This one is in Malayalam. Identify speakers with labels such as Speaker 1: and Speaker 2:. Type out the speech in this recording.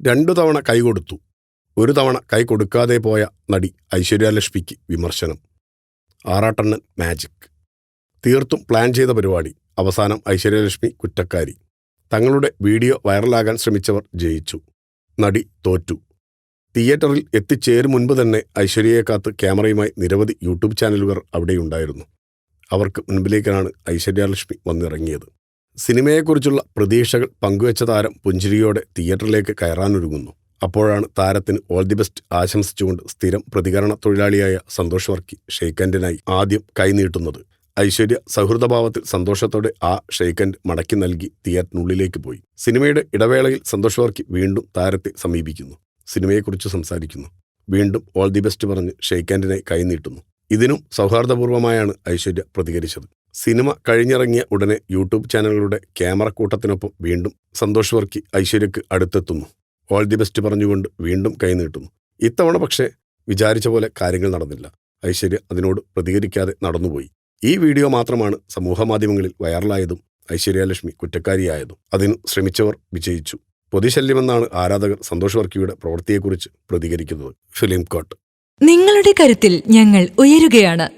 Speaker 1: രണ്ടു തവണ കൈകൊടുത്തു ഒരു തവണ കൈ കൊടുക്കാതെ പോയ നടി ഐശ്വര്യലക്ഷ്മിക്ക് വിമർശനം. ആറാട്ടണ്ണൻ മാജിക്. തീർത്തും പ്ലാൻ ചെയ്ത പരിപാടി. അവസാനം ഐശ്വര്യലക്ഷ്മി കുറ്റക്കാരി. തങ്ങളുടെ വീഡിയോ വൈറലാകാൻ ശ്രമിച്ചവർ ജയിച്ചു. നടി തോറ്റു. തിയേറ്ററിൽ എത്തിച്ചേരും മുൻപ് തന്നെ ഐശ്വര്യയെ കാത്ത് ക്യാമറയുമായി നിരവധി യൂട്യൂബ് ചാനലുകൾ അവിടെയുണ്ടായിരുന്നു. അവർക്ക് മുൻപിലേക്കാണ് ഐശ്വര്യലക്ഷ്മി വന്നിറങ്ങിയത്. സിനിമയെക്കുറിച്ചുള്ള പ്രതീക്ഷകൾ പങ്കുവച്ച താരം പുഞ്ചിരിയോടെ തിയേറ്ററിലേക്ക് കയറാനൊരുങ്ങുന്നു. അപ്പോഴാണ് താരത്തിന് ഓൾ ദി ബെസ്റ്റ് ആശംസിച്ചുകൊണ്ട് സ്ഥിരം പ്രതികരണ തൊഴിലാളിയായ സന്തോഷ് വർക്കി ഷെയ്ക്കൻഡിനായി ആദ്യം കൈനീട്ടുന്നത് ഐശ്വര്യ സൗഹൃദഭാവത്തിൽ സന്തോഷത്തോടെ ആ ഷെയ്ക്കൻഡ് മടക്കി നൽകി തിയേറ്ററിനുള്ളിലേക്ക് പോയി. സിനിമയുടെ ഇടവേളയിൽ സന്തോഷ് വർക്കി വീണ്ടും താരത്തെ സമീപിക്കുന്നു. സിനിമയെക്കുറിച്ച് സംസാരിക്കുന്നു. വീണ്ടും ഓൾ ദി ബെസ്റ്റ് പറഞ്ഞ് ഷെയ്ക്കൻഡിനായി കൈനീട്ടുന്നു ഇതിനും സൗഹാർദ്ദപൂർവമായാണ് ഐശ്വര്യ പ്രതികരിച്ചത്. സിനിമ കഴിഞ്ഞിറങ്ങിയ ഉടനെ യൂട്യൂബ് ചാനലുകളുടെ ക്യാമറ കൂട്ടത്തിനൊപ്പം വീണ്ടും സന്തോഷ് വർക്കി ഐശ്വര്യക്ക് അടുത്തെത്തുന്നു. ഓൾ ദി ബെസ്റ്റ് പറഞ്ഞുകൊണ്ട് വീണ്ടും കൈനീട്ടുന്നു ഇത്തവണ പക്ഷേ വിചാരിച്ച പോലെ കാര്യങ്ങൾ നടന്നില്ല. ഐശ്വര്യ അതിനോട് പ്രതികരിക്കാതെ നടന്നുപോയി. ഈ വീഡിയോ മാത്രമാണ് സമൂഹമാധ്യമങ്ങളിൽ വൈറലായതും ഐശ്വര്യലക്ഷ്മി കുറ്റക്കാരിയായതും. അതിനു ശ്രമിച്ചവർ വിജയിച്ചു. പൊതുശല്യമെന്നാണ് ആരാധകർ സന്തോഷ് വർക്കിയുടെ പ്രവൃത്തിയെക്കുറിച്ച് പ്രതികരിക്കുന്നത്. ഫിലിം കോട്ട്.
Speaker 2: നിങ്ങളുടെ കരുത്തിൽ ഞങ്ങൾ ഉയരുകയാണ്.